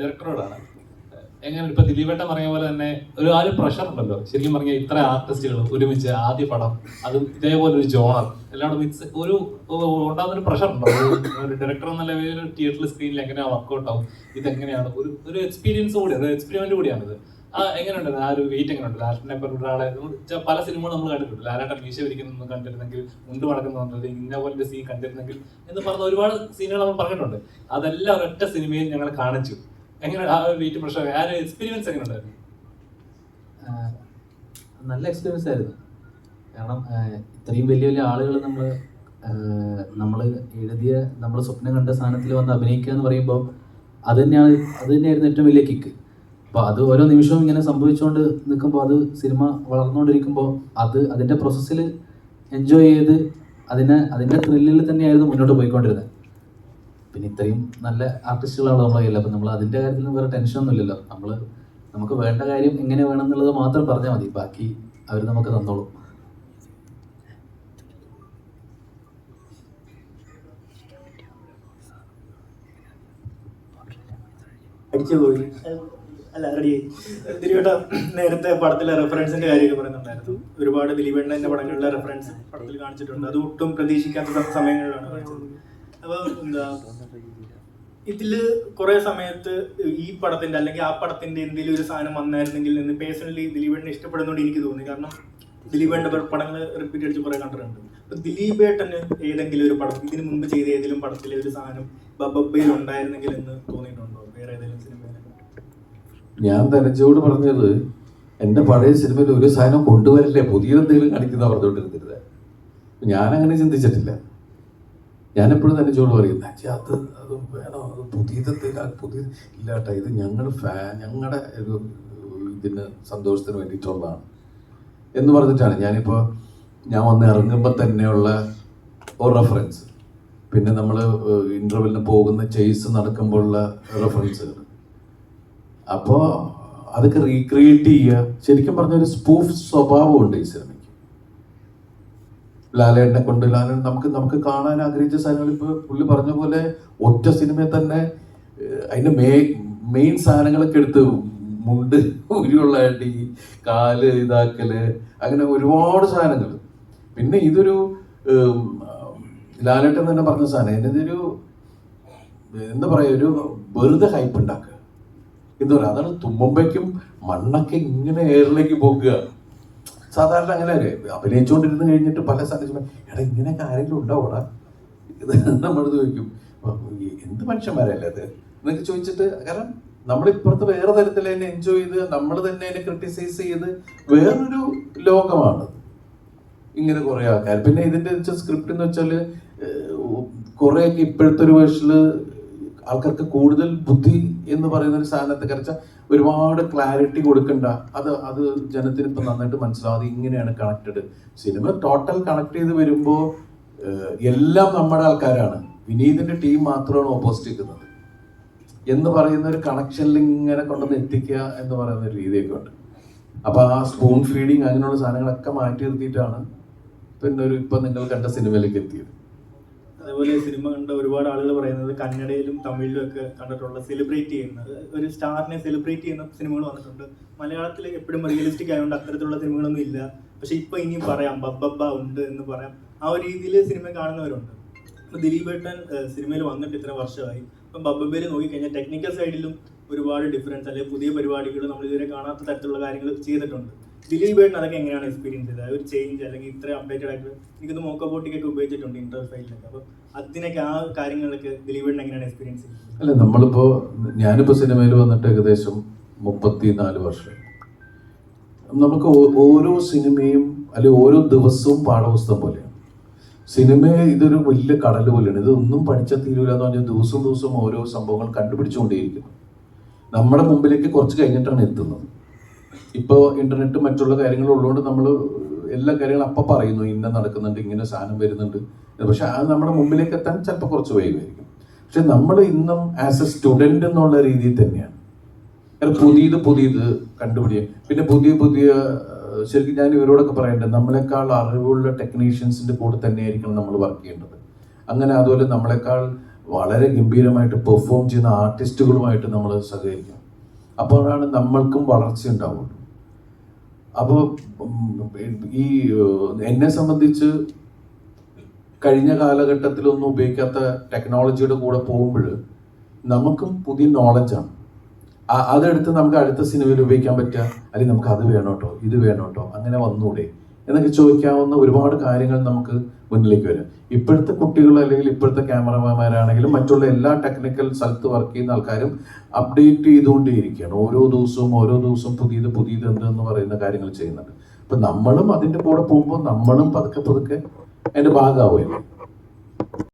ഡയറക്ടറോടാണ് എങ്ങനെ ഇപ്പൊ ദിലീപേട്ടൻ പറഞ്ഞ പോലെ തന്നെ ഒരു ആ ഒരു പ്രഷർ ഉണ്ടല്ലോ. ശരിക്കും പറഞ്ഞ ഇത്ര ആർട്ടിസ്റ്റുകൾ ഒരുമിച്ച് ആദ്യ പടം അതും ഇതേപോലെ ഒരു ജോണർ എല്ലാവരും മിക്സ് ഒരു ഉണ്ടാകുന്ന ഒരു പ്രഷർ ഉണ്ടോ? ഒരു- ഒരു ഡയറക്ടർ എന്ന ലെവലിൽ തിയേറ്ററിൽ സ്ക്രീനിൽ എങ്ങനെയാണ് വർക്കൗട്ട് ആവും? ഇതെങ്ങനെയാണ്? ഒരു ഒരു എക്സ്പീരിയൻസ് കൂടി ഒരു എക്സ്പെരിമെന്റ് കൂടിയാണിത്. ആ എങ്ങനെയുണ്ട്? ആ ഒരു വെയിറ്റ് എങ്ങനെയുണ്ട്? ലാലേട്ടനെ പോലെ ഒരാളെ പല സിനിമകളും നമ്മൾ കണ്ടിട്ടുണ്ട്. ലാലേട്ടൻ മീശ വിരിക്കുന്നൊന്നും കണ്ടിരുന്നെങ്കിൽ മുണ്ട് മടക്കുന്നത് ഇന്ന പോലെ സീൻ കണ്ടിരുന്നെങ്കിൽ എന്ന് പറഞ്ഞ ഒരുപാട് സീനുകൾ നമ്മൾ പറഞ്ഞിട്ടുണ്ട്. അതെല്ലാം ഒരൊറ്റ സിനിമയിൽ ഞങ്ങൾ കാണിച്ചു. എങ്ങനെ ആ ഒരു വെയിറ്റ് പ്രഷർ ആ ഒരു എക്സ്പീരിയൻസ് എങ്ങനെ ഉണ്ടായിരുന്നു? നല്ല എക്സ്പീരിയൻസ് ആയിരുന്നു. കാരണം ഇത്രയും വലിയ വലിയ ആളുകൾ നമ്മൾ നമ്മൾ എഴുതിയ നമ്മൾ സ്വപ്നം കണ്ട സ്ഥാനത്തിൽ വന്ന് അഭിനയിക്കുക എന്ന് പറയുമ്പോൾ അത് തന്നെയാണ് അത് തന്നെയായിരുന്നു ഏറ്റവും വലിയ കിക്ക് അപ്പോൾ അത് ഓരോ നിമിഷവും ഇങ്ങനെ സംഭവിച്ചുകൊണ്ട് നിൽക്കുമ്പോൾ അത് സിനിമ വളർന്നുകൊണ്ടിരിക്കുമ്പോൾ അത് അതിന്റെ പ്രോസസ്സിൽ എൻജോയ് ചെയ്ത് അതിനെ അതിന്റെ ത്രില്ലിൽ തന്നെയായിരുന്നു മുന്നോട്ട് പോയിക്കൊണ്ടിരുന്നത്. പിന്നെ ഇത്രയും നല്ല ആർട്ടിസ്റ്റുകളാണ് നമ്മളെ കയ്യിൽ. അപ്പം നമ്മൾ അതിന്റെ കാര്യത്തിൽ വേറെ ടെൻഷനൊന്നും ഇല്ലല്ലോ. നമ്മൾ നമുക്ക് വേണ്ട കാര്യം എങ്ങനെ വേണം എന്നുള്ളത് മാത്രം പറഞ്ഞാൽ മതി. ബാക്കി അവർ നമുക്ക് തന്നോളും. അല്ല റെഡി ദിലീപേട്ട നേരത്തെ പടത്തിലെ റെഫറൻസിന്റെ കാര്യമൊക്കെ പറയുന്നുണ്ടായിരുന്നു. ഒരുപാട് ദിലീപേട്ടന്റെ പടങ്ങളിലെ റെഫറൻസ് പടത്തിൽ കാണിച്ചിട്ടുണ്ട്. അത് ഒട്ടും പ്രതീക്ഷിക്കാത്ത സമയങ്ങളിലാണ് കാണിച്ചത്. അപ്പൊ എന്താ ഇതിൽ കുറെ സമയത്ത് ഈ പടത്തിന്റെ അല്ലെങ്കിൽ ആ പടത്തിന്റെ എന്തെങ്കിലും ഒരു സാധനം വന്നായിരുന്നെങ്കിൽ എന്ന് പേഴ്സണലി ദിലീപേട്ടനെ ഇഷ്ടപ്പെടുന്നോണ്ട് എനിക്ക് തോന്നി. കാരണം ദിലീപേട്ടന്റെ പടങ്ങൾ റിപ്പീറ്റ് അടിച്ച് കുറെ കണ്ടിട്ടുണ്ട്. അപ്പൊ ദിലീപേട്ടന് ഏതെങ്കിലും ഒരു പടം ഇതിനു മുമ്പ് ചെയ്ത ഏതെങ്കിലും പടത്തിലെ ഒരു സാധനം ബബബയിൽ ഉണ്ടായിരുന്നെങ്കിൽ എന്ന് തോന്നിയിട്ടുണ്ടോ? വേറെ ഏതെങ്കിലും സിനിമയിൽ ഞാൻ തനച്ചോട് പറഞ്ഞത് എന്റെ പഴയ സിനിമയിൽ ഒരു സാധനം കൊണ്ടുവരില്ലേ? പുതിയതെന്തെങ്കിലും കാണിക്കുന്ന പറഞ്ഞുകൊണ്ടിരുന്നത്. ഞാനങ്ങനെ ചിന്തിച്ചിട്ടില്ല. ഞാനെപ്പോഴും തന്നെ ചോട് പറയും "അച്ഛാ, അത് അത് വേണോ അത് പുതിയതെന്തെങ്കിലും പുതിയ ഇല്ലാട്ട ഇത് ഞങ്ങൾ ഫാ ഞങ്ങളുടെ ഒരു ഇതിന് സന്തോഷത്തിന് വേണ്ടിയിട്ടുള്ളതാണ് എന്ന് പറഞ്ഞിട്ടാണ് ഞാനിപ്പോൾ ഞാൻ വന്ന് ഇറങ്ങുമ്പോൾ തന്നെയുള്ള ഒരു റെഫറൻസ് പിന്നെ നമ്മൾ ഇന്റർവെല്ലിന് പോകുന്ന ചെയ്സ് നടക്കുമ്പോഴുള്ള റെഫറൻസുകൾ അപ്പോൾ അതൊക്കെ റീക്രിയേറ്റ് ചെയ്യുക. ശരിക്കും പറഞ്ഞ ഒരു സ്പൂഫ് സ്വഭാവമുണ്ട് ഈ സിനിമയ്ക്ക് ലാലേട്ടനെ കൊണ്ട് ലാലേട്ടൻ നമുക്ക് നമുക്ക് കാണാൻ ആഗ്രഹിച്ച സാധനങ്ങൾ ഇപ്പോൾ പുള്ളി പറഞ്ഞ പോലെ ഒറ്റ സിനിമയിൽ തന്നെ അതിന്റെ മേ മെയിൻ സാധനങ്ങളൊക്കെ എടുത്ത് മുണ്ട് ഉരുള്ള അടി കാൽ ഇതാക്കൽ അങ്ങനെ ഒരുപാട് സാധനങ്ങൾ. പിന്നെ ഇതൊരു ലാലേട്ടൻ തന്നെ പറഞ്ഞ സാധനം ഇതൊരു എന്താ പറയുക ഒരു വെറുതെ ഹൈപ്പ് ഉണ്ടാക്കുക. എന്താ പറയുക അതാണ് തുമ്മുമ്പേക്കും മണ്ണൊക്കെ ഇങ്ങനെ എയറിലേക്ക് പോകുക സാധാരണ അങ്ങനെ അഭിനയിച്ചുകൊണ്ടിരുന്ന് കഴിഞ്ഞിട്ട് പല സ്ഥലത്തും എടാ ഇങ്ങനെയൊക്കെ ആരെങ്കിലും ഉണ്ടാവോടാ ഇത് നമ്മൾ ചോദിക്കും എന്ത് മനുഷ്യന്മാരല്ലേ അത് എന്നൊക്കെ ചോദിച്ചിട്ട് കാരണം നമ്മളിപ്പുറത്ത് വേറെ തരത്തിൽ തന്നെ എൻജോയ് ചെയ്ത് നമ്മൾ തന്നെ അതിനെ ക്രിട്ടിസൈസ് ചെയ്ത് വേറൊരു ലോകമാണ് ഇങ്ങനെ കുറെ ആൾക്കാർ പിന്നെ ഇതിന്റെ സ്ക്രിപ്റ്റ് എന്ന് വെച്ചാൽ കുറേയൊക്കെ ഇപ്പോഴത്തെ ഒരു വേർഷനിൽ ആൾക്കാർക്ക് കൂടുതൽ ബുദ്ധി എന്ന് പറയുന്ന ഒരു സാധനത്തെ കറിച്ച ഒരുപാട് ക്ലാരിറ്റി കൊടുക്കണ്ട. അത് അത് ജനത്തിന് ഇപ്പം നന്നായിട്ട് മനസ്സിലാവും. അത് ഇങ്ങനെയാണ് കണക്റ്റഡ് സിനിമ ടോട്ടൽ കണക്ട് ചെയ്ത് വരുമ്പോൾ എല്ലാം നമ്മുടെ ആൾക്കാരാണ്. വിനീതിന്റെ ടീം മാത്രമാണ് ഓപ്പോസിറ്റ് നിൽക്കുന്നത്. എന്ന് പറയുന്ന ഒരു കണക്ഷനിൽ ഇങ്ങനെ കൊണ്ടുവന്ന് എത്തിക്കുക എന്ന് പറയുന്ന ഒരു രീതിയൊക്കെ ഉണ്ട്. അപ്പൊ ആ സ്പൂൺ ഫീഡിങ് അങ്ങനെയുള്ള സാധനങ്ങളൊക്കെ മാറ്റി നിർത്തിയിട്ടാണ് പിന്നെ ഒരു ഇപ്പൊ നിങ്ങൾ കണ്ട സിനിമയിലേക്ക് എത്തിയത്. അതേപോലെ സിനിമ കണ്ട ഒരുപാട് ആളുകൾ പറയുന്നത് കന്നഡയിലും തമിഴിലും ഒക്കെ കണ്ടിട്ടുള്ള സെലിബ്രേറ്റ് ചെയ്യുന്നത് ഒരു സ്റ്റാറിനെ സെലിബ്രേറ്റ് ചെയ്യുന്ന സിനിമകൾ വന്നിട്ടുണ്ട്. മലയാളത്തിൽ എപ്പോഴും റിയലിസ്റ്റിക് ആയതുകൊണ്ട് അത്തരത്തിലുള്ള സിനിമകളൊന്നും ഇല്ല. പക്ഷെ ഇപ്പൊ ഇനിയും പറയാം ബബ്ബബ്ബ ഉണ്ട് എന്ന് പറയാം. ആ ഒരു രീതിയിൽ സിനിമ കാണുന്നവരുണ്ട്. ഇപ്പൊ ദിലീപേട്ടൻ സിനിമയിൽ വന്നിട്ട് ഇത്ര വർഷമായി. അപ്പം ബബ്ബബയിൽ നോക്കിക്കഴിഞ്ഞാൽ ടെക്നിക്കൽ സൈഡിലും ഒരുപാട് ഡിഫറൻസ് അല്ലെങ്കിൽ പുതിയ പരിപാടികൾ നമ്മൾ ഇതുവരെ കാണാത്ത തരത്തിലുള്ള കാര്യങ്ങൾ ചെയ്തിട്ടുണ്ട്. ദിലീപേട്ടൻ അതൊക്കെ എങ്ങനെയാണ് എക്സ്പീരിയൻസ് ചെയ്തത്? ഒരു ചേഞ്ച് അല്ലെങ്കിൽ ഇത്ര അപ്ഡേറ്റഡ് ആയിട്ട് എനിക്കൊന്ന് മോക്കോബോട്ടിക്കൊക്കെ ഉപയോഗിച്ചിട്ടുണ്ട് ഇന്റർഫൈലിലൊക്കെ അപ്പോൾ അതിനൊക്കെ ആ കാര്യങ്ങളൊക്കെ ദിലീപേട്ടൻ എങ്ങനെയാണ് എക്സ്പീരിയൻസ് ചെയ്തത്? അല്ല നമ്മളിപ്പോ ഞാനിപ്പോ സിനിമയിൽ വന്നിട്ട് ഏകദേശം മുപ്പത്തിനാല് വർഷം. നമുക്ക് ഓരോ സിനിമയും അല്ലെങ്കിൽ ഓരോ ദിവസവും പാഠപുസ്തകം പോലെയാണ്. സിനിമ ഇതൊരു വലിയ കടൽ പോലെയാണ്. ഇതൊന്നും പഠിച്ചാൽ തീരൂല എന്ന് പറഞ്ഞാൽ ദിവസം ദിവസം ഓരോ സംഭവങ്ങൾ കണ്ടുപിടിച്ചുകൊണ്ടേയിരിക്കുന്നു. നമ്മുടെ മുമ്പിലേക്ക് കുറച്ച് കഴിഞ്ഞിട്ടാണ് എത്തുന്നത്. ഇപ്പോൾ ഇന്റർനെറ്റ് മറ്റുള്ള കാര്യങ്ങളുള്ളതുകൊണ്ട് നമ്മൾ എല്ലാ കാര്യങ്ങളും അപ്പം പറയുന്നു ഇന്ന നടക്കുന്നുണ്ട് ഇങ്ങനെ സാധനം വരുന്നുണ്ട്. പക്ഷെ അത് നമ്മുടെ മുമ്പിലേക്ക് എത്താൻ ചിലപ്പോൾ കുറച്ച് വൈകുമായിരിക്കും. പക്ഷെ നമ്മൾ ഇന്നും ആസ് എ സ്റ്റുഡന്റ് എന്നുള്ള രീതിയിൽ തന്നെയാണ്. കാരണം പുതിയത് പുതിയത് കണ്ടുപിടിക്കുക പിന്നെ പുതിയ പുതിയ ശരിക്കും ഞാൻ ഇവരോടൊക്കെ പറയേണ്ടത് നമ്മളെക്കാൾ അറിവുള്ള ടെക്നീഷ്യൻസിന്റെ കൂടെ തന്നെയായിരിക്കണം നമ്മൾ വർക്ക് ചെയ്യേണ്ടത്. അങ്ങനെ അതുപോലെ നമ്മളെക്കാൾ വളരെ ഗംഭീരമായിട്ട് പെർഫോം ചെയ്യുന്ന ആർട്ടിസ്റ്റുകളുമായിട്ട് നമ്മൾ സഹകരിക്കണം. അപ്പോഴാണ് നമ്മൾക്കും വളർച്ച ഉണ്ടാവുള്ളൂ. അപ്പോൾ ഈ എന്നെ സംബന്ധിച്ച് കഴിഞ്ഞ കാലഘട്ടത്തിലൊന്നും ഉപയോഗിക്കാത്ത ടെക്നോളജിയുടെ കൂടെ പോകുമ്പോൾ നമുക്കും പുതിയ നോളജാണ് അതെടുത്ത് നമുക്ക് അടുത്ത സിനിമയിൽ ഉപയോഗിക്കാൻ പറ്റുക? അല്ലെങ്കിൽ നമുക്ക് അത് വേണം ഇത് വേണം അങ്ങനെ വന്നൂടെ? എന്നൊക്കെ ചോദിക്കാവുന്ന ഒരുപാട് കാര്യങ്ങൾ നമുക്ക് മുന്നിലേക്ക് വരും. ഇപ്പോഴത്തെ കുട്ടികൾ അല്ലെങ്കിൽ ഇപ്പോഴത്തെ ക്യാമറമാന്മാരാണെങ്കിലും മറ്റുള്ള എല്ലാ ടെക്നിക്കൽ സ്ഥലത്ത് വർക്ക് ചെയ്യുന്ന ആൾക്കാരും അപ്ഡേറ്റ് ചെയ്തുകൊണ്ടേയിരിക്കുകയാണ്. ഓരോ ദിവസവും ഓരോ ദിവസവും പുതിയത് പുതിയത് എന്തെന്ന് പറയുന്ന കാര്യങ്ങൾ ചെയ്യുന്നുണ്ട്. അപ്പൊ നമ്മളും അതിന്റെ കൂടെ പോകുമ്പോൾ നമ്മളും പതുക്കെ പതുക്കെ അതിന്റെ ഭാഗമാവുമല്ലേ